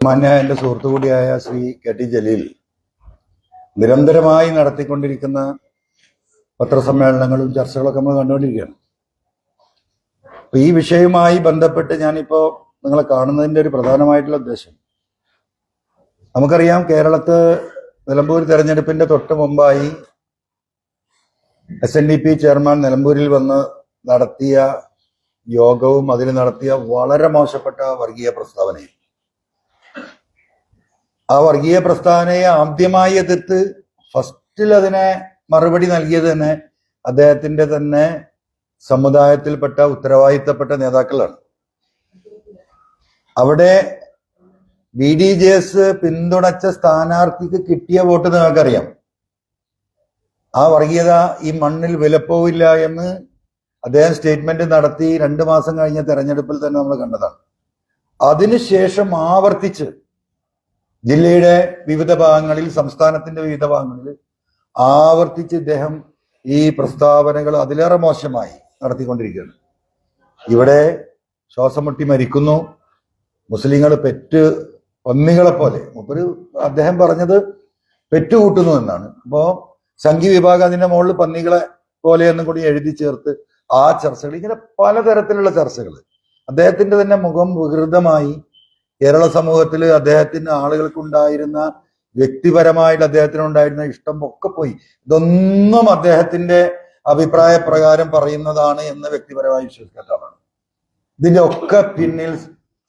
മാന്യ എന്റെ സുഹൃത്തു കൂടിയായ ശ്രീ കെ ടി ജലീൽ നിരന്തരമായി നടത്തിക്കൊണ്ടിരിക്കുന്ന പത്രസമ്മേളനങ്ങളും ചർച്ചകളൊക്കെ നമ്മൾ കണ്ടുകൊണ്ടിരിക്കുകയാണ്. അപ്പൊ ഈ വിഷയവുമായി ബന്ധപ്പെട്ട് ഞാനിപ്പോ നിങ്ങളെ കാണുന്നതിന്റെ ഒരു പ്രധാനമായിട്ടുള്ള ഉദ്ദേശം. നമുക്കറിയാം കേരളത്ത് നിലമ്പൂർ തെരഞ്ഞെടുപ്പിന്റെ തൊട്ട് മുമ്പായി S N D P chairman നിലമ്പൂരിൽ വന്ന് നടത്തിയ യോഗവും അതിൽ നടത്തിയ വളരെ മോശപ്പെട്ട വർഗീയ പ്രസ്താവനയും ആ വർഗീയ പ്രസ്ഥാനയെ ആദ്യമായി എതിർത്ത് ഫസ്റ്റിൽ അതിനെ മറുപടി നൽകിയത് തന്നെ അദ്ദേഹത്തിന്റെ തന്നെ സമുദായത്തിൽപ്പെട്ട ഉത്തരവാദിത്തപ്പെട്ട നേതാക്കളാണ്. അവിടെ ബി ഡി ജെ എസ് പിന്തുണച്ച സ്ഥാനാർത്ഥിക്ക് കിട്ടിയ വോട്ട് നിങ്ങൾക്കറിയാം. ആ വർഗീയത ഈ മണ്ണിൽ വിലപ്പോവില്ല എന്ന് അദ്ദേഹം സ്റ്റേറ്റ്മെന്റ് നടത്തി രണ്ടു മാസം കഴിഞ്ഞ തെരഞ്ഞെടുപ്പിൽ തന്നെ നമ്മൾ കണ്ടതാണ്. അതിനുശേഷം ആവർത്തിച്ച് ജില്ലയുടെ വിവിധ ഭാഗങ്ങളിൽ സംസ്ഥാനത്തിന്റെ വിവിധ ഭാഗങ്ങളിൽ ആവർത്തിച്ച് ഇദ്ദേഹം ഈ പ്രസ്താവനകൾ അതിലേറെ മോശമായി നടത്തിക്കൊണ്ടിരിക്കുകയാണ്. ഇവിടെ ശ്വാസം മുട്ടി മരിക്കുന്നു. മുസ്ലിങ്ങൾ പെറ്റ് പന്നികളെ പോലെ. ഒരു അദ്ദേഹം പറഞ്ഞത് പെറ്റ് കൂട്ടുന്നു എന്നാണ്. അപ്പോ സംഘി വിഭാഗം അതിന്റെ മുകളിൽ പന്നികളെ പോലെ എന്നും കൂടി എഴുതി ചേർത്ത് ആ ചർച്ചകൾ ഇങ്ങനെ പലതരത്തിലുള്ള ചർച്ചകൾ. അദ്ദേഹത്തിന്റെ തന്നെ മുഖം വികൃതമായി കേരള സമൂഹത്തിൽ അദ്ദേഹത്തിന് ആളുകൾക്കുണ്ടായിരുന്ന വ്യക്തിപരമായിട്ട് അദ്ദേഹത്തിനുണ്ടായിരുന്ന ഇഷ്ടം ഒക്കെ പോയി. ഇതൊന്നും അദ്ദേഹത്തിന്റെ അഭിപ്രായ പ്രകാരം പറയുന്നതാണ് എന്ന് വ്യക്തിപരമായി വിശ്വസിക്കാത്തതാണ് ഇതിന്റെ ഒക്കെ പിന്നിൽ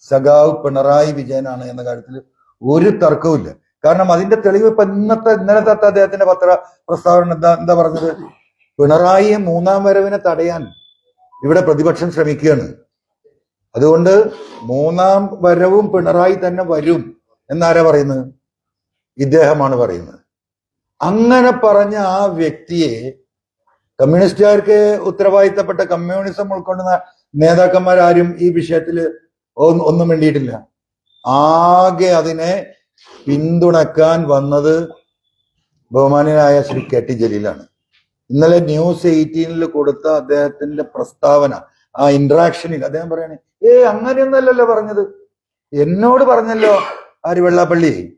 സഖാവ് പിണറായി വിജയനാണ് എന്ന കാര്യത്തിൽ ഒരു തർക്കവുമില്ല കാരണം അതിന്റെ തെളിവ് ഇപ്പൊ ഇന്നത്തെ ഇന്നലത്തെ അദ്ദേഹത്തിന്റെ പത്ര പ്രസ്താവന എന്താ എന്താ പറഞ്ഞത്? പിണറായിയെ മൂന്നാം വരവിനെ തടയാൻ ഇവിടെ പ്രതിപക്ഷം ശ്രമിക്കുകയാണ്. അതുകൊണ്ട് മൂന്നാം വരവും പിണറായി തന്നെ വരും എന്നാരാ പറയുന്നത്? ഇദ്ദേഹമാണ് പറയുന്നത്. അങ്ങനെ പറഞ്ഞ ആ വ്യക്തിയെ കമ്മ്യൂണിസ്റ്റുകാർക്ക് ഉത്തരവാദിത്തപ്പെട്ട കമ്മ്യൂണിസം ഉൾക്കൊള്ളുന്ന നേതാക്കന്മാരാരും ഈ വിഷയത്തിൽ ഒന്നും വേണ്ടിയിട്ടില്ല ആകെ അതിനെ പിന്തുണക്കാൻ വന്നത് ബഹുമാനനായ ശ്രീ കെ ടി ജലീലാണ്. ഇന്നലെ ന്യൂസ് എയ്റ്റീനിൽ കൊടുത്ത അദ്ദേഹത്തിന്റെ പ്രസ്താവന ആ ഇന്ററാക്ഷനിൽ അദ്ദേഹം പറയണേ ഏ അങ്ങനെയൊന്നല്ലല്ലോ പറഞ്ഞത്. എന്നോട് പറഞ്ഞല്ലോ ആര് വെള്ളാപ്പള്ളി?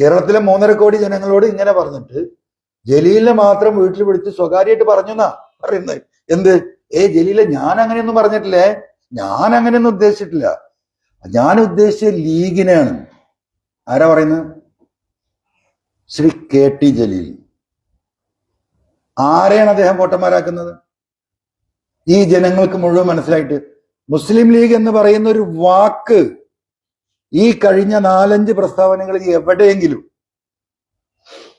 കേരളത്തിലെ മൂന്നര കോടി ജനങ്ങളോട് ഇങ്ങനെ പറഞ്ഞിട്ട് ജലീലിനെ മാത്രം വീട്ടിൽ വിളിച്ച് സ്വകാര്യമായിട്ട് പറഞ്ഞു എന്നാ പറയുന്നത് എന്ത്? ഏ ജലീലെ ഞാൻ അങ്ങനെയൊന്നും പറഞ്ഞിട്ടില്ലേ? ഞാൻ അങ്ങനെയൊന്നും ഉദ്ദേശിച്ചിട്ടില്ല. ഞാൻ ഉദ്ദേശിച്ച ലീഗിനെയാണ്. ആരാ പറയുന്നത്? Shri K T Jaleel. ആരെയാണ് അദ്ദേഹം വോട്ടന്മാരാക്കുന്നത്? ഈ ജനങ്ങൾക്ക് മുഴുവൻ മനസ്സിലായിട്ട് മുസ്ലിം ലീഗ് എന്ന് പറയുന്ന ഒരു വാക്ക് ഈ കഴിഞ്ഞ നാലഞ്ച് പ്രസ്താവനകളിൽ എവിടെയെങ്കിലും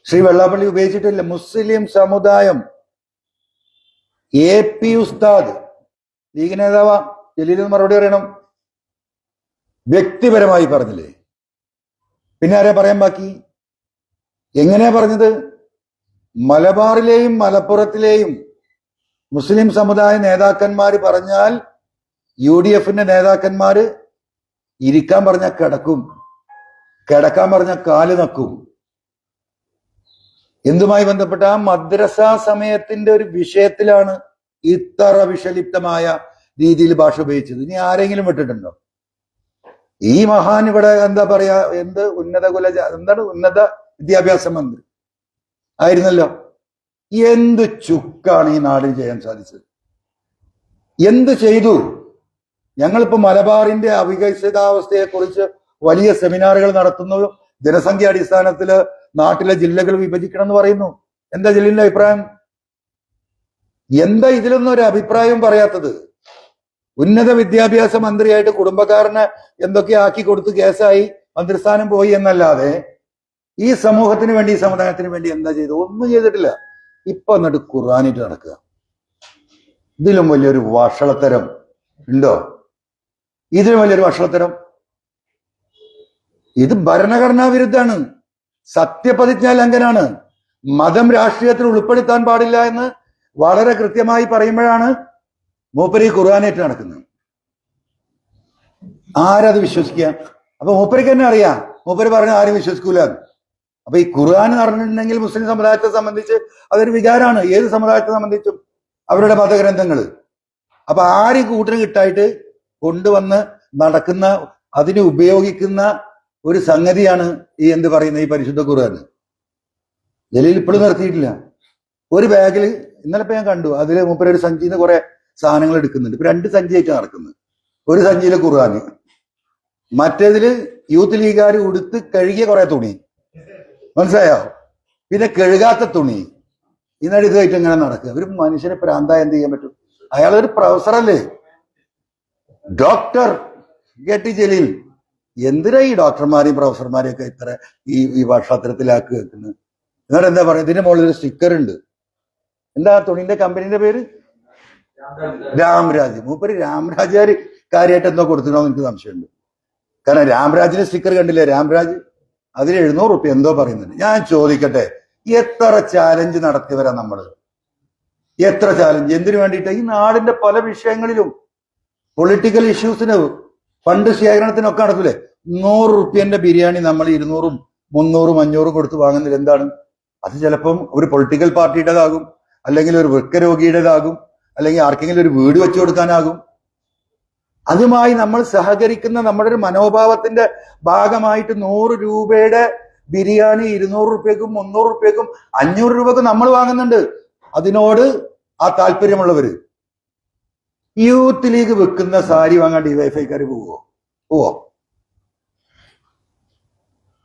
ശ്രീ വെള്ളാപ്പള്ളി ഉപയോഗിച്ചിട്ടില്ല. മുസ്ലിം സമുദായം എ പി ഉസ്താദ് ലീഗ് നേതാവാ ജലീലിന് മറുപടി പറയണം വ്യക്തിപരമായി പറഞ്ഞില്ലേ? പിന്നെ ആരെ പറയാൻ ബാക്കി? എങ്ങനെയാ പറഞ്ഞത്? മലബാറിലെയും മലപ്പുറത്തിലെയും മുസ്ലിം സമുദായ നേതാക്കന്മാർ പറഞ്ഞാൽ യു ഡി എഫിന്റെ നേതാക്കന്മാര് ഇരിക്കാൻ പറഞ്ഞ കിടക്കും. കിടക്കാൻ പറഞ്ഞ കാൽ നക്കും. എന്തുമായി ബന്ധപ്പെട്ട മദ്രസ സമയത്തിന്റെ ഒരു വിഷയത്തിലാണ് ഇത്ര വിഷലിപ്തമായ രീതിയിൽ ഭാഷ ഉപയോഗിച്ചത്. ഇനി ആരെങ്കിലും വിട്ടിട്ടുണ്ടോ? ഈ മഹാൻ ഇവിടെ എന്താ പറയാ എന്ത് ഉന്നത കുല എന്താണ് ഉന്നത വിദ്യാഭ്യാസ മന്ത്രി? ആയിരുന്നല്ലോ. എന്ത് ചുക്കാണ് ഈ നാടിന് ചെയ്യാൻ സാധിച്ചത്? എന്ത് ചെയ്തു? ഞങ്ങളിപ്പോ മലബാറിന്റെ അവികസിതാവസ്ഥയെ കുറിച്ച് വലിയ സെമിനാറുകൾ നടത്തുന്നു. ജനസംഖ്യ അടിസ്ഥാനത്തിൽ നാട്ടിലെ ജില്ലകൾ വിഭജിക്കണം എന്ന് പറയുന്നു. എന്താ ജില്ലിന്റെ അഭിപ്രായം? എന്താ ഇതിലൊന്നും ഒരു അഭിപ്രായം പറയാത്തത്? ഉന്നത വിദ്യാഭ്യാസ മന്ത്രിയായിട്ട് കുടുംബക്കാരനെ എന്തൊക്കെ ആക്കി കൊടുത്ത് കേസായി മന്ത്രിസ്ഥാനം പോയി എന്നല്ലാതെ ഈ സമൂഹത്തിന് വേണ്ടി ഈ സമുദായത്തിന് വേണ്ടി എന്താ ചെയ്തു ഒന്നും ചെയ്തിട്ടില്ല. ഇപ്പൊ എന്നിട്ട് ഖുർആാനിട്ട് നടക്കുക. ഇതിലും വലിയൊരു വഷളത്തരം ഉണ്ടോ? ഇതിലും വലിയൊരു വഷളത്തരം. ഇത് ഭരണഘടനാ വിരുദ്ധാണ് സത്യപ്രതിജ്ഞാ ലംഘനാണ്. മതം രാഷ്ട്രീയത്തിൽ ഉൾപ്പെടുത്താൻ പാടില്ല എന്ന് വളരെ കൃത്യമായി പറയുമ്പോഴാണ് മൂപ്പരി കുറുവാനേറ്റ് നടക്കുന്നത്. ആരത് വിശ്വസിക്കുക? അപ്പൊ മൂപ്പരിക്ക് തന്നെ അറിയാം. മൂപ്പര് പറഞ്ഞ ആരും വിശ്വസിക്കൂല. അപ്പൊ ഈ ഖുർആൻ പറഞ്ഞിട്ടുണ്ടെങ്കിൽ മുസ്ലിം സമുദായത്തെ സംബന്ധിച്ച് അതൊരു വികാരമാണ്. ഏത് സമുദായത്തെ സംബന്ധിച്ചും? അവരുടെ മതഗ്രന്ഥങ്ങൾ അപ്പൊ ആര് കൂട്ടിന് കിട്ടായിട്ട് കൊണ്ടുവന്ന് നടക്കുന്ന അതിന് ഉപയോഗിക്കുന്ന ഒരു സംഗതിയാണ് ഈ എന്ത് പറയുന്ന ഈ പരിശുദ്ധ ഖുർആൻ. ജലീൽ ഇപ്പോഴും നിർത്തിയിട്ടില്ല. ഒരു ബാഗിൽ ഇന്നലെ ഇപ്പൊ ഞാൻ കണ്ടു അതിൽ മൂപ്പര് ഒരു സഞ്ചിന്ന് കുറെ സാധനങ്ങൾ എടുക്കുന്നുണ്ട്. ഇപ്പൊ രണ്ട് സഞ്ചിയായിട്ട് നടക്കുന്നത്. ഒരു സഞ്ചിയിലെ ഖുർആൻ. മറ്റേതിൽ യൂത്ത് ലീഗുകാർ ഉടുത്ത് കഴുകിയ കുറെ തുണി. മനസ്സിലായോ? പിന്നെ കഴുകാത്ത തുണി. ഇന്നലെ ഇതായിട്ട് ഇങ്ങനെ നടക്കുക. ഒരു മനുഷ്യനെ പ്രാന്തായ എന്ത് ചെയ്യാൻ പറ്റും? അയാളൊരു പ്രൊഫസറല്ലേ? ഡോക്ടർ കെ ടി ജലീൽ എന്തിനാ ഈ ഡോക്ടർമാരെയും പ്രൊഫസർമാരെയും ഒക്കെ ഇത്ര ഈ ഈ ഭക്ഷണത്തിലാക്കി വെക്കുന്നത്? എന്നിട്ട് എന്താ പറയുക ഇതിന്റെ മുകളിൽ ഒരു സ്റ്റിക്കർ ഉണ്ട്. എന്താ തുണിന്റെ കമ്പനിന്റെ പേര്? രാംരാജ്. മൂപ്പര് രാംരാജാര് കാര്യമായിട്ട് എന്തോ കൊടുത്തിട്ടോ എനിക്ക് സംശയമുണ്ട്. കാരണം രാംരാജിന്റെ സ്റ്റിക്കർ കണ്ടില്ലേ? രാംരാജ് അതിൽ എഴുന്നൂറ് റുപ്യ എന്തോ പറയുന്നുണ്ട്. ഞാൻ ചോദിക്കട്ടെ എത്ര ചാലഞ്ച് നടത്തിയവരാ നമ്മൾ? എത്ര ചാലഞ്ച് എന്തിനു വേണ്ടിയിട്ട്? ഈ നാടിന്റെ പല വിഷയങ്ങളിലും പൊളിറ്റിക്കൽ ഇഷ്യൂസിന് ഫണ്ട് ശേഖരണത്തിനൊക്കെ നടക്കൂലേ നൂറ് റുപ്യന്റെ ബിരിയാണി നമ്മൾ ഇരുന്നൂറും മുന്നൂറും അഞ്ഞൂറും കൊടുത്ത് വാങ്ങുന്നത് എന്താണ്? അത് ചിലപ്പം ഒരു പൊളിറ്റിക്കൽ പാർട്ടിയുടേതാകും അല്ലെങ്കിൽ ഒരു വൃക്കരോഗിയുടേതാകും അല്ലെങ്കിൽ ആർക്കെങ്കിലും ഒരു വീട് വെച്ചു കൊടുക്കാനാകും. അതുമായി നമ്മൾ സഹകരിക്കുന്ന നമ്മുടെ ഒരു മനോഭാവത്തിന്റെ ഭാഗമായിട്ട് നൂറ് രൂപയുടെ ബിരിയാണി ഇരുന്നൂറ് റുപ്യക്കും മുന്നൂറ് റുപ്യക്കും അഞ്ഞൂറ് രൂപക്കും നമ്മൾ വാങ്ങുന്നുണ്ട്. അതിനോട് ആ താല്പര്യമുള്ളവര് യൂത്ത് ലീഗ് വെക്കുന്ന സാരി വാങ്ങാൻ ഡിവൈഫൈക്കാർ പോവോ? പോവോ?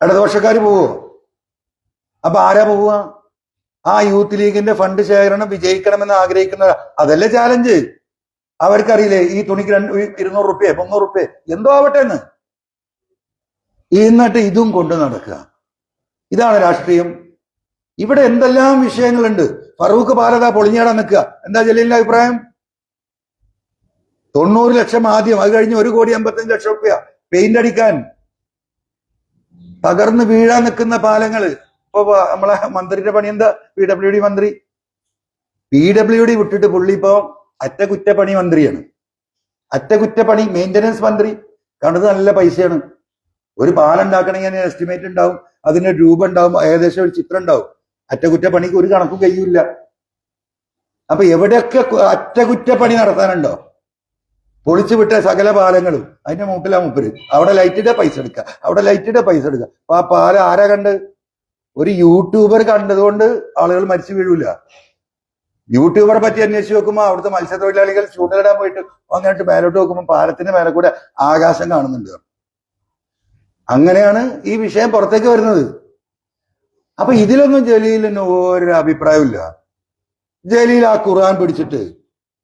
ഇടതുപക്ഷക്കാർ പോവോ? അപ്പൊ ആരാ പോവുക? ആ യൂത്ത് ലീഗിന്റെ ഫണ്ട് ശേഖരണം വിജയിക്കണമെന്ന് ആഗ്രഹിക്കുന്ന അതല്ലേ ചാലഞ്ച് അവർക്കറിയില്ലേ ഈ തുണിക്ക് രണ്ട് ഇരുന്നൂറ് റുപ്യ മുന്നൂറ് റുപ്യ എന്തോ ആവട്ടെ എന്ന് എന്നിട്ട് ഇതും കൊണ്ട് നടക്കുക. ഇതാണ് രാഷ്ട്രീയം. ഇവിടെ എന്തെല്ലാം വിഷയങ്ങളുണ്ട്? ഫറൂഖ് പാലത പൊളിഞ്ഞാടാൻ നിൽക്കുക. എന്താ ജലീലിന്റെ അഭിപ്രായം? തൊണ്ണൂറ് ലക്ഷം ആദ്യം അത് കഴിഞ്ഞ് ഒരു കോടി അമ്പത്തഞ്ച് ലക്ഷം റുപ്യ പെയിന്റ് അടിക്കാൻ. തകർന്ന് വീഴാൻ നിൽക്കുന്ന പാലങ്ങൾ. ഇപ്പൊ നമ്മളെ മന്ത്രിയുടെ പണി എന്താ? പി ഡബ്ല്യു ഡി മന്ത്രി. പി ഡബ്ല്യു ഡി വിട്ടിട്ട് പുള്ളി ഇപ്പൊ അറ്റകുറ്റപ്പണി മന്ത്രിയാണ്. അറ്റകുറ്റപ്പണി മെയിന്റനൻസ് മന്ത്രി. കണ്ടത് നല്ല പൈസയാണ്. ഒരു പാലം ഉണ്ടാക്കണമെങ്കിൽ അതിന് എസ്റ്റിമേറ്റ് ഉണ്ടാവും. അതിന് രൂപ ഉണ്ടാവും. ഏകദേശം ഒരു ചിത്രം ഉണ്ടാവും. അറ്റകുറ്റപ്പണിക്ക് ഒരു കണക്കും കഴിയൂല അപ്പൊ എവിടെയൊക്കെ അറ്റകുറ്റപ്പണി നടത്താനുണ്ടോ? പൊളിച്ചു വിട്ട സകല പാലങ്ങളും അതിന്റെ മൂപ്പിലാ മൂപ്പര്. അവിടെ ലൈറ്റിന്റെ പൈസ എടുക്കുക അവിടെ ലൈറ്റിന്റെ പൈസ എടുക്കുക അപ്പൊ ആ പാലം ആരാ കണ്ട്? ഒരു യൂട്യൂബർ കണ്ടതുകൊണ്ട് ആളുകൾ മരിച്ചു വീഴൂല. യൂട്യൂബറെ പറ്റി അന്വേഷിച്ച് നോക്കുമ്പോൾ അവിടുത്തെ മത്സ്യത്തൊഴിലാളികൾ ചൂണ്ടലിടാൻ പോയിട്ട് അങ്ങോട്ട് മേലോട്ട് നോക്കുമ്പോൾ പാലത്തിന്റെ മേലെ കൂടെ ആകാശം കാണുന്നുണ്ട്. അങ്ങനെയാണ് ഈ വിഷയം പുറത്തേക്ക് വരുന്നത്. അപ്പൊ ഇതിലൊന്നും ജലീലിന് ഒരു അഭിപ്രായമില്ല ജലീൽ ആ ഖുർആൻ പിടിച്ചിട്ട്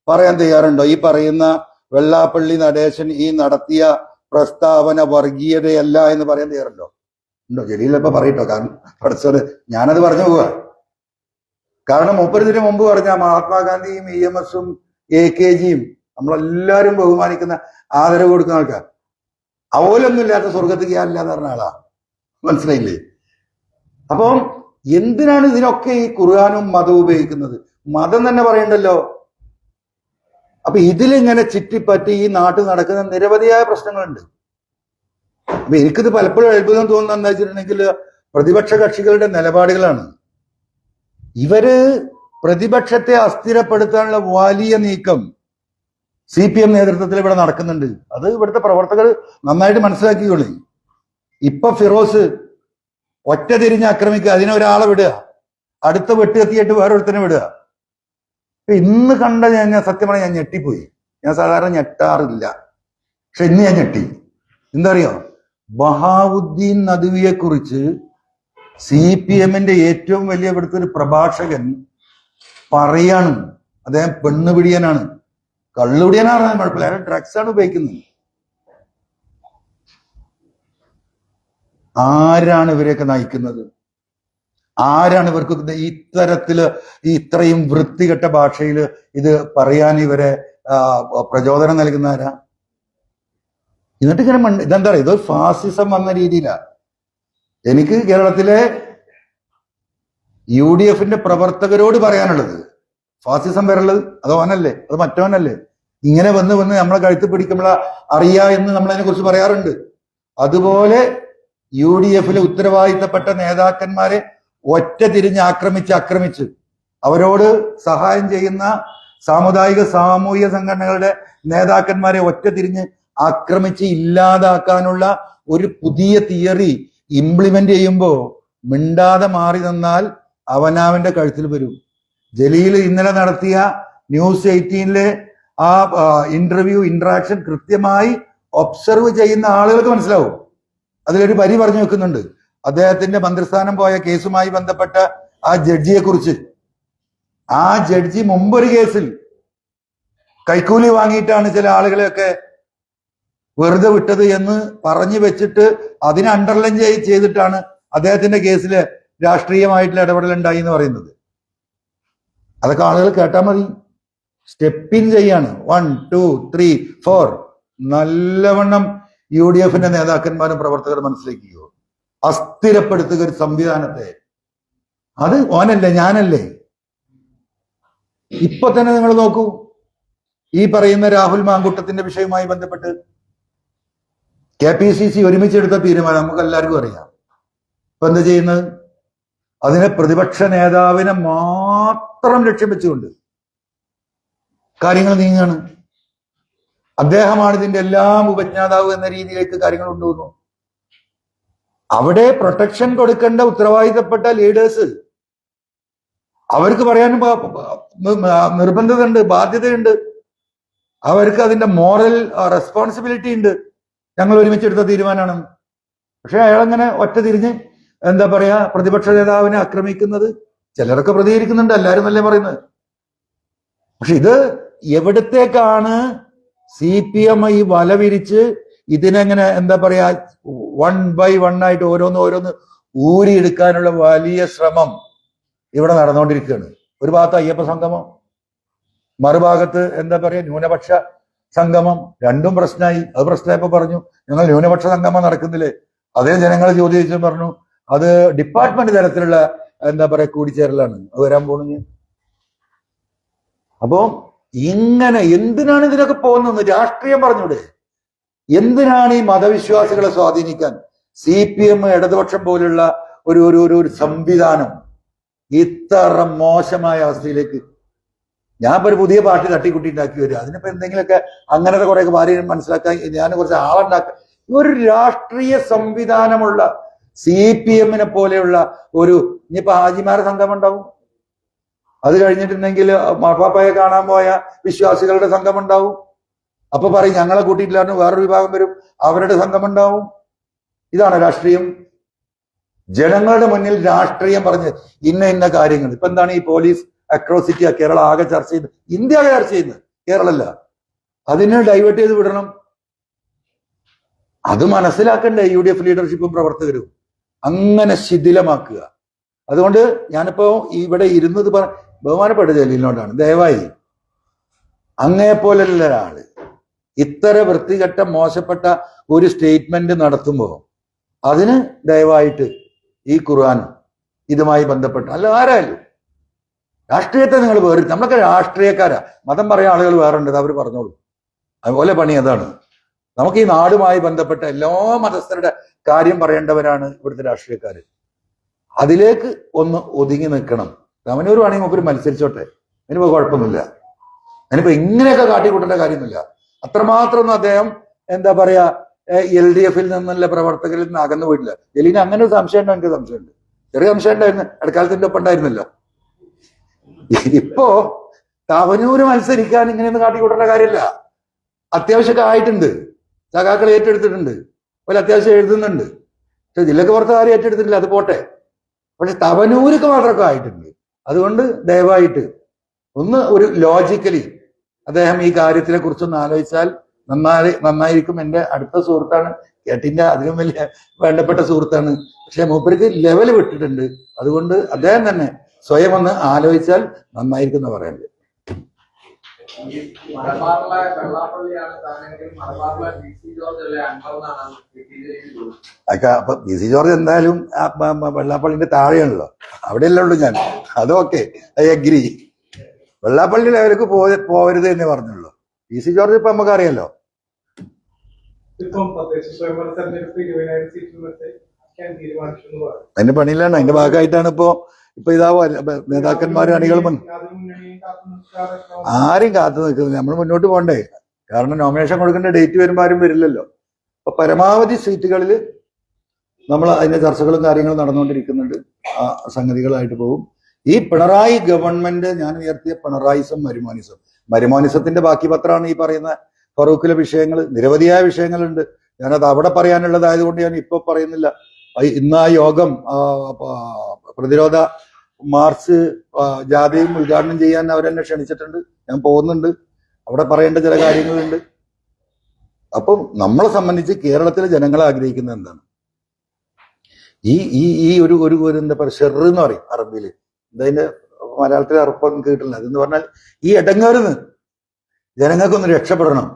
പറയാൻ തയ്യാറുണ്ടോ? ഈ പറയുന്ന വെള്ളാപ്പള്ളി നടേശൻ ഈ നടത്തിയ പ്രസ്താവന വർഗീയതയല്ല എന്ന് പറയാൻ തയ്യാറുണ്ടോ ഉണ്ടോ? ജലീൽ ഇപ്പൊ പറയട്ടോ. കാരണം പഠിച്ചത് ഞാനത് പറഞ്ഞു പോവാ. കാരണം മുപ്പതിന് മുമ്പ് പറഞ്ഞ മഹാത്മാഗാന്ധിയും ഇ എം എസും എ കെ ജിയും നമ്മളെല്ലാരും ബഹുമാനിക്കുന്ന ആദരവ് കൊടുക്കുന്ന ആൾക്കാർ അവലൊന്നും ഇല്ലാത്ത സ്വർഗത്തിൽ എന്ന് പറഞ്ഞ ആളാ. മനസ്സിലായില്ലേ? അപ്പം എന്തിനാണ് ഇതിനൊക്കെ ഈ ഖുർആാനും മതവും ഉപയോഗിക്കുന്നത്? മതം തന്നെ പറയണ്ടല്ലോ. അപ്പൊ ഇതിലിങ്ങനെ ചുറ്റിപ്പറ്റി ഈ നാട്ടിൽ നടക്കുന്ന നിരവധിയായ പ്രശ്നങ്ങളുണ്ട്. അപ്പൊ എനിക്കിത് പലപ്പോഴും അത്ഭുതം തോന്നുന്ന എന്താ വെച്ചിട്ടുണ്ടെങ്കിൽ പ്രതിപക്ഷ കക്ഷികളുടെ നിലപാടുകളാണ്. ഇവർ പ്രതിപക്ഷത്തെ അസ്ഥിരപ്പെടുത്താനുള്ള വലിയ നീക്കം സി പി എം നേതൃത്വത്തിൽ ഇവിടെ നടക്കുന്നുണ്ട്. അത് ഇവിടുത്തെ പ്രവർത്തകർ നന്നായിട്ട് മനസ്സിലാക്കിക്കൊള്ളി ഇപ്പൊ ഫിറോസ് ഒറ്റ തിരിഞ്ഞ് ആക്രമിക്കുക അതിനൊരാളെ വിടുക അടുത്ത വെട്ടുകത്തിയിട്ട് വേറൊരുത്തനെ വിടുക. ഇന്ന് കണ്ട ഞാൻ ഞാൻ സത്യം പറഞ്ഞാൽ ഞാൻ ഞെട്ടിപ്പോയി. ഞാൻ സാധാരണ ഞെട്ടാറില്ല. പക്ഷെ ഇന്ന് ഞാൻ ഞെട്ടി. എന്താ അറിയോ ബഹാവുദ്ദീൻ നദുവിയെ കുറിച്ച് സി പി എമ്മിന്റെ ഏറ്റവും വലിയ ഇവിടുത്തെ ഒരു പ്രഭാഷകൻ പറയാണ്. അദ്ദേഹം പെണ്ണുപിടിയനാണ് കള്ളുപിടിയനാണ് കുഴപ്പമില്ല. അയാൾ ഡ്രഗ്സ് ആണ് ഉപയോഗിക്കുന്നത്. ആരാണ് ഇവരെയൊക്കെ നയിക്കുന്നത്? ആരാണ് ഇവർക്ക് ഇത്തരത്തിൽ ഈ ഇത്രയും വൃത്തികെട്ട ഭാഷയിൽ ഇത് പറയാൻ ഇവരെ പ്രചോദനം നൽകുന്ന ആരാ എന്നിട്ട് ഇങ്ങനെ മണ്ട- ഇതെന്താ പറയുക? ഇത് ഫാസിസം വന്ന രീതിയിലാണ് എനിക്ക് കേരളത്തിലെ യു ഡി എഫിന്റെ പ്രവർത്തകരോട് പറയാനുള്ളത് ഫാസിസം വരള്ളത് അത് ഓനല്ലേ അത് മറ്റോനല്ലേ ഇങ്ങനെ വന്ന് വന്ന് നമ്മളെ കഴുത്ത് പിടിക്കുമ്പോൾ അറിയാ എന്ന് നമ്മൾ അതിനെ കുറിച്ച് പറയാറുണ്ട്. അതുപോലെ യു ഡി എഫിലെ ഉത്തരവാദിത്തപ്പെട്ട നേതാക്കന്മാരെ ഒറ്റ തിരിഞ്ഞ് ആക്രമിച്ച് ആക്രമിച്ച് അവരോട് സഹായം ചെയ്യുന്ന സാമുദായിക സാമൂഹിക സംഘടനകളുടെ നേതാക്കന്മാരെ ഒറ്റ തിരിഞ്ഞ് ആക്രമിച്ച് ഇല്ലാതാക്കാനുള്ള ഒരു പുതിയ തിയറി ഇംപ്ലിമെന്റ് ചെയ്യുമ്പോൾ മിണ്ടാതെ മാറി നിന്നാൽ അവനാവന്റെ കഴുത്തിൽ വരും. ജലീൽ ഇന്നലെ നടത്തിയ ന്യൂസ് എയ്റ്റീനിലെ ആ ഇന്റർവ്യൂ ഇന്ററാക്ഷൻ കൃത്യമായി ഒബ്സർവ് ചെയ്യുന്ന ആളുകൾക്ക് മനസ്സിലാവും. അതിലൊരു പരി പറഞ്ഞു വെക്കുന്നുണ്ട്. അദ്ദേഹത്തിന്റെ മന്ത്രിസ്ഥാനം പോയ കേസുമായി ബന്ധപ്പെട്ട ആ ജഡ്ജിയെ കുറിച്ച് ആ ജഡ്ജി മുമ്പൊരു കേസിൽ കൈക്കൂലി വാങ്ങിയിട്ടാണ് ചില ആളുകളെയൊക്കെ വെറുതെ വിട്ടത് എന്ന് പറഞ്ഞു വെച്ചിട്ട് അതിനെ അണ്ടർലൈൻ ചെയ്തിട്ടാണ് അദ്ദേഹത്തിന്റെ കേസിൽ രാഷ്ട്രീയമായിട്ടുള്ള ഇടപെടൽ ഉണ്ടായി എന്ന് പറയുന്നത്. അതൊക്കെ ആളുകൾ കേട്ടാൽ മതി. സ്റ്റെപ്പിൻ ചെയ്യാണ്. വൺ ടു ത്രീ ഫോർ നല്ലവണ്ണം യു ഡി എഫിന്റെ നേതാക്കന്മാരും പ്രവർത്തകരും മനസ്സിലാക്കിയോ അസ്ഥിരപ്പെടുത്തുക ഒരു സംവിധാനത്തെ. അത് ഓനല്ലേ ഞാനല്ലേ? ഇപ്പൊ തന്നെ നിങ്ങൾ നോക്കൂ. ഈ പറയുന്ന രാഹുൽ മാങ്കുട്ടത്തിന്റെ വിഷയവുമായി ബന്ധപ്പെട്ട് കെ പി സി സി ഒരുമിച്ചെടുത്ത തീരുമാനം നമുക്ക് എല്ലാവർക്കും അറിയാം. ഇപ്പൊ എന്താ ചെയ്യുന്നത്? അതിനെ പ്രതിപക്ഷ നേതാവിനെ മാത്രം ലക്ഷ്യം വെച്ചുകൊണ്ട് കാര്യങ്ങൾ നീങ്ങാണ് അദ്ദേഹമാണ് ഇതിന്റെ എല്ലാം ഉപജ്ഞാതാവ് എന്ന രീതിയിലേക്ക് കാര്യങ്ങൾ കൊണ്ടുപോകുന്നു അവിടെ പ്രൊട്ടക്ഷൻ കൊടുക്കേണ്ട ഉത്തരവാദിത്തപ്പെട്ട ലീഡേഴ്സ് അവർക്ക് പറയാൻ നിർബന്ധതയുണ്ട് ബാധ്യതയുണ്ട്. അവർക്ക് അതിന്റെ മോറൽ റെസ്പോൺസിബിലിറ്റി ഉണ്ട്. ഞങ്ങൾ ഒരുമിച്ചെടുത്ത തീരുമാനമാണ്. പക്ഷെ അയാളങ്ങനെ ഒറ്റ തിരിഞ്ഞ് എന്താ പറയാ പ്രതിപക്ഷ നേതാവിനെ ആക്രമിക്കുന്നത് ചിലരൊക്കെ പ്രതികരിക്കുന്നുണ്ട് എല്ലാവരും അല്ലേ പറയുന്നത്. പക്ഷെ ഇത് എവിടത്തേക്കാണ് സി പി എം ഈ വല വിരിച്ച് ഇതിനെങ്ങനെ എന്താ പറയാ വൺ ബൈ വൺ ആയിട്ട് ഓരോന്ന് ഓരോന്ന് ഊരിയെടുക്കാനുള്ള വലിയ ശ്രമം ഇവിടെ നടന്നുകൊണ്ടിരിക്കുകയാണ്. ഒരു ഭാഗത്ത് അയ്യപ്പ സംഗമം മറുഭാഗത്ത് എന്താ പറയാ ന്യൂനപക്ഷ സംഗമം. രണ്ടും പ്രശ്നമായി. അത് പ്രശ്നമായപ്പോ പറഞ്ഞു ഞങ്ങൾ ന്യൂനപക്ഷ സംഗമം നടക്കുന്നില്ലേ? അതേ ജനങ്ങൾ ചോദിച്ചു പറഞ്ഞു അത് ഡിപ്പാർട്ട്മെന്റ് തരത്തിലുള്ള എന്താ പറയാ കൂടിച്ചേരലാണ്. അത് വരാൻ പോണെന്ന്. അപ്പോ ഇങ്ങനെ എന്തിനാണ് ഇതിനൊക്കെ പോകുന്നത് രാഷ്ട്രീയം പറഞ്ഞൂടെ എന്തിനാണ് ഈ മതവിശ്വാസികളെ സ്വാധീനിക്കാൻ? സി പി എം ഇടതുപക്ഷം പോലുള്ള ഒരു ഒരു ഒരു ഒരു സംവിധാനം ഇത്ര മോശമായ അവസ്ഥയിലേക്ക് ഞാൻ ഇപ്പൊ ഒരു പുതിയ പാർട്ടി തട്ടിക്കുട്ടി ഉണ്ടാക്കി വരിക. അതിനിപ്പോ എന്തെങ്കിലുമൊക്കെ അങ്ങനത്തെ കുറെ കാര്യം മനസ്സിലാക്കാൻ ഞാൻ കുറച്ച് ആളുണ്ടാക്കുക ഒരു രാഷ്ട്രീയ സംവിധാനമുള്ള സി പി എമ്മിനെ പോലെയുള്ള ഒരു ഇനിയിപ്പോ ഹാജിമാരെ സംഘം ഉണ്ടാവും അത് കഴിഞ്ഞിട്ടുണ്ടെങ്കിൽ മാപ്പാപ്പയെ കാണാൻ പോയ വിശ്വാസികളുടെ സംഘം ഉണ്ടാവും അപ്പൊ പറയും ഞങ്ങളെ കൂട്ടിയിട്ടില്ലാണ്ട് വേറൊരു വിഭാഗം വരും. അവരുടെ സംഘം ഉണ്ടാവും ഇതാണ് രാഷ്ട്രീയം. ജനങ്ങളുടെ മുന്നിൽ രാഷ്ട്രീയം പറഞ്ഞ് ഇന്ന ഇന്ന കാര്യങ്ങൾ. ഇപ്പൊ എന്താണ് ഈ പോലീസ് അക്രോസിറ്റി കേരള ആകെ ചർച്ച ചെയ്യുന്നത്? ഇന്ത്യ ആകെ ചർച്ച ചെയ്യുന്നത്. കേരളല്ല അതിനെ ഡൈവേർട്ട് ചെയ്ത് വിടണം. അത് മനസ്സിലാക്കണ്ടേ. യു ഡി എഫ് ലീഡർഷിപ്പും പ്രവർത്തകരും. അങ്ങനെ ശിഥിലമാക്കുക. അതുകൊണ്ട് ഞാനിപ്പോ ഇവിടെ ഇരുന്നത് ബഹുമാനപ്പെട്ട ജലീലിനോടാണ്. ദയവായി അങ്ങയെപ്പോലുള്ള ഒരാൾ ഇത്ര വൃത്തികെട്ട മോശപ്പെട്ട ഒരു സ്റ്റേറ്റ്മെന്റ് നടത്തുമ്പോൾ അതിന് ദയവായിട്ട് ഈ ഖുർആൻ ഇതുമായി ബന്ധപ്പെട്ട് അല്ല ആരായാലും രാഷ്ട്രീയത്തെ നിങ്ങൾ വേറി നമ്മളൊക്കെ രാഷ്ട്രീയക്കാരാ. മതം പറയാൻ ആളുകൾ വേറെ ഉണ്ട് അവർ പറഞ്ഞോളൂ. അതുപോലെ പണി അതാണ്. നമുക്ക് ഈ നാടുമായി ബന്ധപ്പെട്ട എല്ലാ മതസ്ഥരുടെ കാര്യം പറയേണ്ടവരാണ് ഇവിടുത്തെ രാഷ്ട്രീയക്കാർ അതിലേക്ക് ഒന്ന് ഒതുങ്ങി നിൽക്കണം. തമനൂർ വേണമെങ്കിൽ മുപ്പര് മത്സരിച്ചോട്ടെ. അതിനിപ്പോ കുഴപ്പമൊന്നുമില്ല. അതിനിപ്പോ ഇങ്ങനെയൊക്കെ കാട്ടിക്കൂട്ടേണ്ട കാര്യമൊന്നുമില്ല. അത്രമാത്രം അദ്ദേഹം എന്താ പറയാ എൽ ഡി എഫിൽ നിന്നുള്ള പ്രവർത്തകരിൽ നിന്ന് അകന്നു പോയിട്ടില്ല. ജലീന് അങ്ങനെ ഒരു സംശയം ഉണ്ടോ? എനിക്ക് സംശയമുണ്ട്. ചെറിയ സംശയം ഉണ്ടായിരുന്നു. ഇടക്കാലത്തിന്റെ ഒപ്പം ഉണ്ടായിരുന്നല്ലോ. ഇപ്പോ തവനൂര് മത്സരിക്കാൻ ഇങ്ങനെയൊന്നും കാട്ടിക്കൂട്ടേണ്ട കാര്യമില്ല. അത്യാവശ്യമൊക്കെ ആയിട്ടുണ്ട്. സഖാക്കൾ ഏറ്റെടുത്തിട്ടുണ്ട്. ഒരു അത്യാവശ്യം എഴുതുന്നുണ്ട്. പക്ഷെ ജില്ലക്ക് പുറത്ത് ആരും ഏറ്റെടുത്തിട്ടില്ല. അത് പോട്ടെ. പക്ഷെ തവനൂർക്ക് മാത്രമൊക്കെ ആയിട്ടുണ്ട്. അതുകൊണ്ട് ദയവായിട്ട് ഒന്ന് ഒരു ലോജിക്കലി അദ്ദേഹം ഈ കാര്യത്തിനെ കുറിച്ചൊന്ന് ആലോചിച്ചാൽ നന്നായി നന്നായിരിക്കും എന്റെ അടുത്ത സുഹൃത്താണ്. കേട്ടിന്റെ അതിലും വലിയ വേണ്ടപ്പെട്ട സുഹൃത്താണ്. പക്ഷെ മൂപ്പർക്ക് ലെവൽ വിട്ടിട്ടുണ്ട്. അതുകൊണ്ട് അദ്ദേഹം തന്നെ സ്വയം ഒന്ന് ആലോചിച്ചാൽ നന്നായിരിക്കും എന്ന് പറയുന്നത് അതൊക്കെ അപ്പൊ ബി സി ജോർജ് എന്തായാലും വെള്ളാപ്പള്ളിന്റെ താഴെയാണല്ലോ. അവിടെയല്ലേ ഉള്ളൂ ഞാൻ. അതൊക്കെ ഐ അഗ്രി വെള്ളാപ്പള്ളി ലെവലിലേക്ക് പോവരുത് എന്ന് പറഞ്ഞുള്ളൂ. പി സി ജോർജ് ഇപ്പൊ നമുക്കറിയാലോ. അതിന്റെ പണിയിലാണ്. അതിന്റെ ഭാഗമായിട്ടാണ് ഇപ്പോ ഇപ്പൊ ഇതാ നേതാക്കന്മാരും അണികളും ആരും കാത്തു നിൽക്കുന്നില്ല. നമ്മൾ മുന്നോട്ട് പോകണ്ടേ. കാരണം നോമിനേഷൻ കൊടുക്കേണ്ട ഡേറ്റ് വരുമ്പോൾ ആരും വരില്ലല്ലോ. അപ്പൊ പരമാവധി സീറ്റുകളിൽ നമ്മൾ അതിന്റെ ചർച്ചകളും കാര്യങ്ങളും നടന്നുകൊണ്ടിരിക്കുന്നുണ്ട്. ആ സംഗതികളായിട്ട് പോകും. ഈ പിണറായി ഗവൺമെന്റ് ഞാൻ ഉയർത്തിയ പിണറായിസം മരുമോനിസം. മരുമോനിസത്തിന്റെ ബാക്കി പത്രമാണ് ഈ പറയുന്ന ഫറൂഖിലെ വിഷയങ്ങൾ. നിരവധിയായ വിഷയങ്ങളുണ്ട്. ഞാനത് അവിടെ പറയാനുള്ളതായതുകൊണ്ട് ഞാൻ ഇപ്പൊ പറയുന്നില്ല. ഇന്ന് ആ യോഗം പ്രതിരോധ മാർച്ച് ജാഥയും ഉദ്ഘാടനം ചെയ്യാൻ അവരെന്നെ ക്ഷണിച്ചിട്ടുണ്ട്. ഞാൻ പോകുന്നുണ്ട്. അവിടെ പറയേണ്ട ചില കാര്യങ്ങളുണ്ട്. അപ്പം നമ്മളെ സംബന്ധിച്ച് കേരളത്തിലെ ജനങ്ങളെ ആഗ്രഹിക്കുന്നത് എന്താണ്? ഈ ഈ ഒരു ഒരു എന്താ പറയുക ഷെറ് എന്ന് പറയും അറബിയിൽ ഇതതിന്റെ മലയാളത്തിൽ അറപ്പം കേട്ടില്ല അതെന്ന് പറഞ്ഞാൽ ഈ ഇടങ്ങേറുന്ന് ജനങ്ങൾക്കൊന്ന് രക്ഷപ്പെടണം.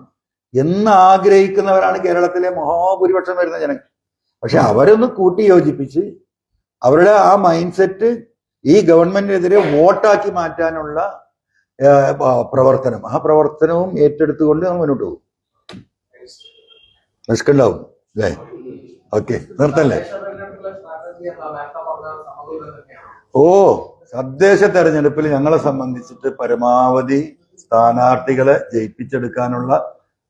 എന്ന് ആഗ്രഹിക്കുന്നവരാണ് കേരളത്തിലെ മഹാഭൂരിപക്ഷം വരുന്ന ജനങ്ങൾ. പക്ഷെ അവരൊന്ന് കൂട്ടി യോജിപ്പിച്ച് അവരുടെ ആ മൈൻഡ് സെറ്റ് ഈ ഗവൺമെന്റിനെതിരെ വോട്ടാക്കി മാറ്റാനുള്ള പ്രവർത്തനം. ആ പ്രവർത്തനവും ഏറ്റെടുത്തുകൊണ്ട് നമ്മൾ മുന്നോട്ട് പോകും. നിഷ്കണ്ടാവും അല്ലേ? ഓക്കെ. നിർത്തല്ലേ? ഓ. തദ്ദേശ തെരഞ്ഞെടുപ്പിൽ ഞങ്ങളെ സംബന്ധിച്ചിട്ട് പരമാവധി സ്ഥാനാർത്ഥികളെ ജയിപ്പിച്ചെടുക്കാനുള്ള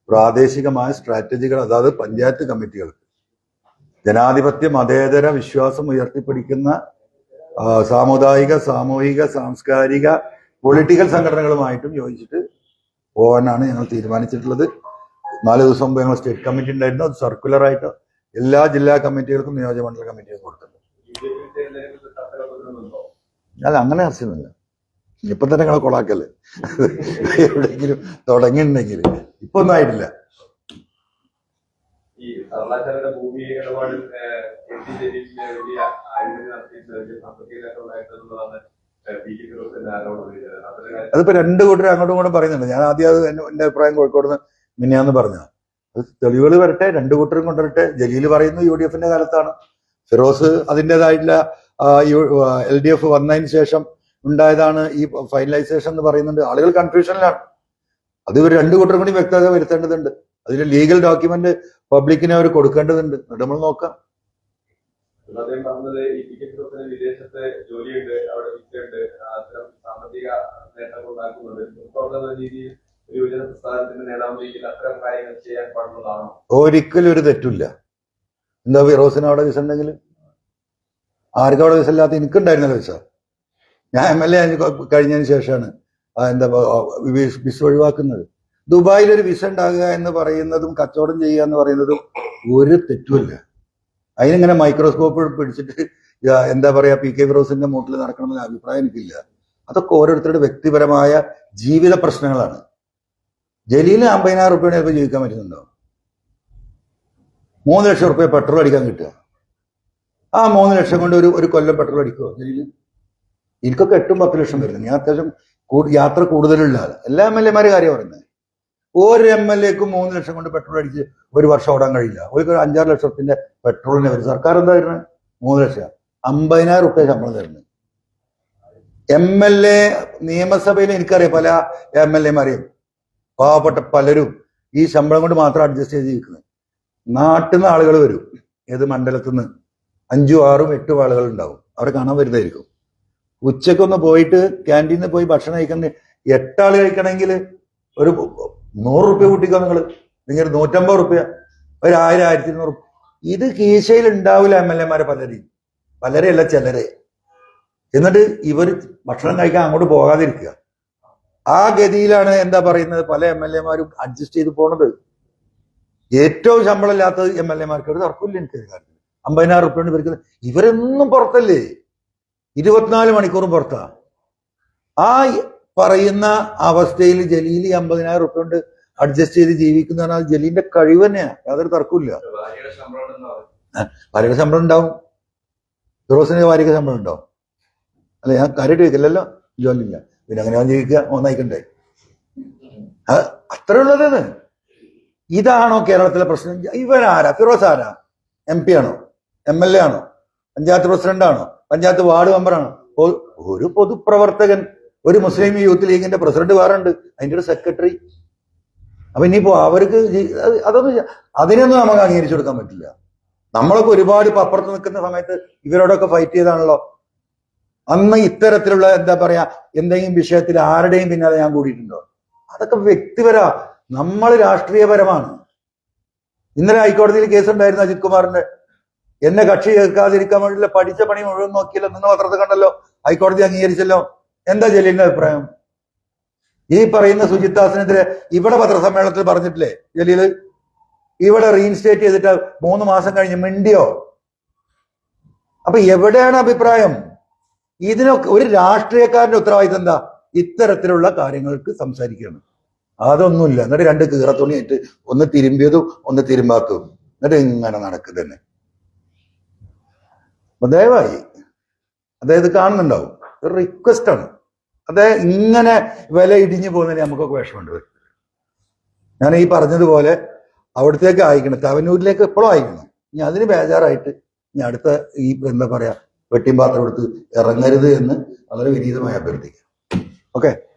പ്രാദേശികമായ സ്ട്രാറ്റജികൾ അതായത് പഞ്ചായത്ത് കമ്മിറ്റികൾ. ജനാധിപത്യ മതേതര വിശ്വാസം ഉയർത്തിപ്പിടിക്കുന്ന സാമുദായിക സാമൂഹിക സാംസ്കാരിക പൊളിറ്റിക്കൽ സംഘടനകളുമായിട്ടും യോജിച്ചിട്ട് പോകാനാണ് ഞങ്ങൾ തീരുമാനിച്ചിട്ടുള്ളത്. നാല് ദിവസം മുമ്പ് ഞങ്ങൾ സ്റ്റേറ്റ് കമ്മിറ്റി ഉണ്ടായിരുന്നു. അത് സർക്കുലറായിട്ട് എല്ലാ ജില്ലാ കമ്മിറ്റികൾക്കും നിയോജകമണ്ഡല കമ്മിറ്റികൾക്കും കൊടുത്തിട്ടുണ്ട്. അല്ല അങ്ങനെ ആവശ്യമൊന്നുമില്ല. ഇപ്പൊ തന്നെ നിങ്ങളെ കൊളാക്കല്ലേ എവിടെയെങ്കിലും തുടങ്ങിയിട്ടുണ്ടെങ്കിൽ. ഇപ്പൊ ഒന്നും ആയിട്ടില്ല. ഈ സർവകലാശാലയുടെ ഭൂമി ഇടപാടിൽ വലിയ അഴിമതി അതിപ്പോ രണ്ടു കൂട്ടരും അങ്ങോട്ടും ഇങ്ങോട്ടും പറയുന്നുണ്ട്. ഞാൻ ആദ്യം അത് എന്റെ അഭിപ്രായം കോഴിക്കോട് നിന്ന് മിനിയാന്ന് പറഞ്ഞ അത് തെളിവുകൾ വരട്ടെ രണ്ടു കൂട്ടരും കൊണ്ടുവരട്ടെ. ജലീൽ പറയുന്നു യു ഡി എഫിന്റെ കാലത്താണ്. ഫിറോസ് അതിന്റെതായിട്ടുള്ള എൽ ഡി എഫ് വന്നതിന് ശേഷം ഉണ്ടായതാണ് ഈ ഫൈനലൈസേഷൻ എന്ന് പറയുന്നുണ്ട്. ആളുകൾ കൺഫ്യൂഷനിലാണ് അത് ഇവർ രണ്ടു കൂട്ടരും കൂടി വ്യക്തത വരുത്തേണ്ടതുണ്ട്. അതിൽ ലീഗൽ ഡോക്യുമെന്റ് പബ്ലിക്കിനെ അവർ കൊടുക്കേണ്ടതുണ്ട്. എന്നിട്ട് നമ്മൾ നോക്കാം. പിന്നെ അദ്ദേഹം പറഞ്ഞത് ഈ വിദേശത്ത് ജോലിയുണ്ട് അവിടെ വിറ്റുണ്ട് അത്തരം സാമ്പത്തിക നേട്ടങ്ങൾ ഉണ്ടാക്കുന്നുണ്ട്. ഇപ്പോഴുള്ള രീതിയിൽ ഒരു യുവജന പ്രസ്ഥാനത്തിന്റെ നേടാമെങ്കിൽ അത്തരം കാര്യങ്ങൾ ചെയ്യാൻ പാടുള്ളതാണോ? ഒരിക്കലും ഒരു തെറ്റില്ല എന്താ ഫിറോസിന് അവിടെ വിസ ഉണ്ടെങ്കിൽ? ആർക്കും അവിടെ വിസല്ലാത്ത എനിക്കുണ്ടായിരുന്നല്ലോ വിസ. ഞാൻ എം എൽ എ കഴിഞ്ഞതിന് ശേഷമാണ് എന്താ വിസ- ഒഴിവാക്കുന്നത്. ദുബായിൽ ഒരു വിസ ഉണ്ടാകുക എന്ന് പറയുന്നതും കച്ചവടം ചെയ്യുക എന്ന് പറയുന്നതും ഒരു തെറ്റുമില്ല അതിനിങ്ങനെ മൈക്രോസ്കോപ്പ് പിടിച്ചിട്ട് എന്താ പറയാ പി കെ ഫിറോസിന്റെ മൂട്ടിൽ നടക്കണമെന്ന അഭിപ്രായം എനിക്കില്ല. അതൊക്കെ ഓരോരുത്തരുടെ വ്യക്തിപരമായ ജീവിത പ്രശ്നങ്ങളാണ്. ജലീലിന് അമ്പതിനായിരം റുപ്യാണ് ചിലപ്പോൾ ജീവിക്കാൻ പറ്റുന്നുണ്ടോ? മൂന്ന് ലക്ഷം റുപ്യ പെട്രോൾ അടിക്കാൻ കിട്ടുക. ആ മൂന്ന് ലക്ഷം കൊണ്ട് ഒരു ഒരു കൊല്ലം പെട്രോൾ അടിക്കുമോ എനിക്കൊക്കെ എട്ടും പത്ത് ലക്ഷം വരുന്നത് ഞാൻ അത്യാവശ്യം യാത്ര കൂടുതലുള്ള ആൾ. എല്ലാ എം എൽ എമാരെ കാര്യം പറയുന്നത്. ഒരു എം എൽ എക്കും മൂന്ന് ലക്ഷം കൊണ്ട് പെട്രോൾ അടിച്ച് ഒരു വർഷം ഓടാൻ കഴിയില്ല. ഒരു അഞ്ചാറ് ലക്ഷത്തിന്റെ പെട്രോളിന് വരും സർക്കാർ എന്താ വരുന്നത് മൂന്ന് ലക്ഷം. അമ്പതിനായിരം റുപ്യ ശമ്പളം തരുന്നത് എം എൽ എ നിയമസഭയിൽ എനിക്കറിയാം പല എം എൽ എമാരെയും. പാവപ്പെട്ട പലരും ഈ ശമ്പളം കൊണ്ട് മാത്രം അഡ്ജസ്റ്റ് ചെയ്ത് ജീവിക്കുന്നത് നാട്ടിൽ നിന്ന് ആളുകൾ വരും. ഏത് മണ്ഡലത്തിൽ നിന്ന് അഞ്ചും ആറും എട്ടും ആളുകൾ ഉണ്ടാവും. അവരെ കാണാൻ വരുന്നതായിരിക്കും. ഉച്ചക്കൊന്ന് പോയിട്ട് ക്യാന്റീനിൽ പോയി ഭക്ഷണം കഴിക്കുന്ന എട്ടാൾ കഴിക്കണമെങ്കിൽ ഒരു നൂറ് റുപ്യ കൂട്ടിക്കോ നിങ്ങൾ നിങ്ങൾ നൂറ്റമ്പത് റുപ്യ. ഒരു ആയിരം ആയിരത്തി ഇരുന്നൂറ് ഇത് കീശയിൽ ഉണ്ടാവില്ല എം എൽ എമാരെ പലരെയും പലരെയല്ല ചിലരെ. എന്നിട്ട് ഇവർ ഭക്ഷണം കഴിക്കാൻ അങ്ങോട്ട് പോകാതിരിക്കുക. ആ ഗതിയിലാണ് എന്താ പറയുന്നത്? പല എം എൽ എമാരും അഡ്ജസ്റ്റ് ചെയ്ത് പോണത്. ഏറ്റവും ശമ്പളം ഇല്ലാത്തത് എം എൽ എമാർക്ക്. ഒരു തർക്കമില്ല എനിക്ക് കാര്യത്തിൽ അമ്പതിനായിരം റുപ്യ കൊണ്ട് ഇവർക്ക് ഇവരെന്നും പുറത്തല്ലേ? ഇരുപത്തിനാല് മണിക്കൂറും പുറത്താ. ആ പറയുന്ന അവസ്ഥയിൽ ജലീൽ അമ്പതിനായിരം റുപ്യ കൊണ്ട് അഡ്ജസ്റ്റ് ചെയ്ത് ജീവിക്കുന്ന പറഞ്ഞാൽ ജലീലിന്റെ കഴിവ് തന്നെയാണ് യാതൊരു തർക്കമില്ല ഭാര്യയുടെ ശമ്പളം ഉണ്ടാവും. ഫിറോസിന് ഭാര്യയ്ക്ക് ശമ്പളം ഉണ്ടാവും. അല്ല? ഞാൻ കാര്യമായിട്ട് ചോദിക്കില്ലല്ലോ. ജോലിയില്ല. പിന്നെ അങ്ങനെ അവൻ ജീവിക്കുക ഒന്നായിക്കണ്ടേ അത് അത്ര ഉള്ളതാണ് ഇതാണോ കേരളത്തിലെ പ്രശ്നം? ഇവൻ ആരാ ഫിറോസ് ആരാ? എം പി ആണോ? എം എൽ എ ആണോ? പഞ്ചായത്ത് പ്രസിഡന്റാണോ പഞ്ചായത്ത് വാർഡ് മെമ്പറാണോ ഒരു പൊതുപ്രവർത്തകൻ ഒരു മുസ്ലിം യൂത്ത് ലീഗിന്റെ പ്രസിഡന്റ് വേറുണ്ട് അതിന്റെ ഒരു സെക്രട്ടറി. അപ്പൊ ഇനിയിപ്പോ അവർക്ക് അതൊന്നും അതിനൊന്നും നമുക്ക് അംഗീകരിച്ചു കൊടുക്കാൻ പറ്റില്ല. നമ്മളൊക്കെ ഒരുപാട് ഇപ്പൊ അപ്പുറത്ത് നിൽക്കുന്ന സമയത്ത് ഇവരോടൊക്കെ ഫൈറ്റ് ചെയ്താണല്ലോ. അന്ന് ഇത്തരത്തിലുള്ള എന്താ പറയാ എന്തെങ്കിലും വിഷയത്തിൽ ആരുടെയും പിന്നാലെ ഞാൻ കൂടിയിട്ടുണ്ടോ? അതൊക്കെ വ്യക്തിപര നമ്മൾ രാഷ്ട്രീയപരമാണ്. ഇന്നലെ ഹൈക്കോടതിയിൽ കേസുണ്ടായിരുന്നു അജിത് കുമാറിന്റെ. എന്നെ കക്ഷി ചേർക്കാതിരിക്കാൻ വേണ്ടി പഠിച്ച പണി മുഴുവൻ നോക്കിയല്ലോ നിങ്ങൾ പത്രത്തിൽ കണ്ടല്ലോ ഹൈക്കോടതി അംഗീകരിച്ചല്ലോ. എന്താ ജലീലിന്റെ അഭിപ്രായം? ഈ പറയുന്ന സുജിത്താസിനെതിരെ ഇവിടെ പത്രസമ്മേളനത്തിൽ പറഞ്ഞിട്ടില്ലേ ജലീൽ? ഇവിടെ റീഇൻസ്റ്റേറ്റ് ചെയ്തിട്ട് മൂന്ന് മാസം കഴിഞ്ഞ് മിണ്ടിയോ? അപ്പൊ എവിടെയാണ് അഭിപ്രായം? ഇതിനൊക്കെ ഒരു രാഷ്ട്രീയക്കാരന്റെ ഉത്തരവാദിത്തം എന്താ? ഇത്തരത്തിലുള്ള കാര്യങ്ങൾക്ക് സംസാരിക്കുകയാണ് അതൊന്നുമില്ല. എന്നിട്ട് രണ്ട് കീറത്തുണിയായിട്ട് ഒന്ന് തിരുമ്പിയതും ഒന്ന് തിരുമ്പാത്തതും. എന്നിട്ട് ഇങ്ങനെ നടക്കുക തന്നെ. അപ്പൊ ദയവായി അതായത് കാണുന്നുണ്ടാവും. ഒരു റിക്വസ്റ്റ് ആണ്. അതായത് ഇങ്ങനെ വില ഇടിഞ്ഞു പോകുന്നതിന് നമുക്കൊക്കെ വിഷമമുണ്ട്. ഞാൻ ഈ പറഞ്ഞതുപോലെ അവിടത്തേക്ക് അയക്കണം. തവനൂരിലേക്ക് എപ്പോഴും അയക്കണം. ഇനി അതിന് ബേജാറായിട്ട് ഇനി അടുത്ത ഈ എന്താ പറയാ വെട്ടിയും പാത്രം എടുത്ത് ഇറങ്ങരുത് എന്ന് വളരെ വിനീതമായി അഭ്യർത്ഥിക്കാം. ഓക്കെ?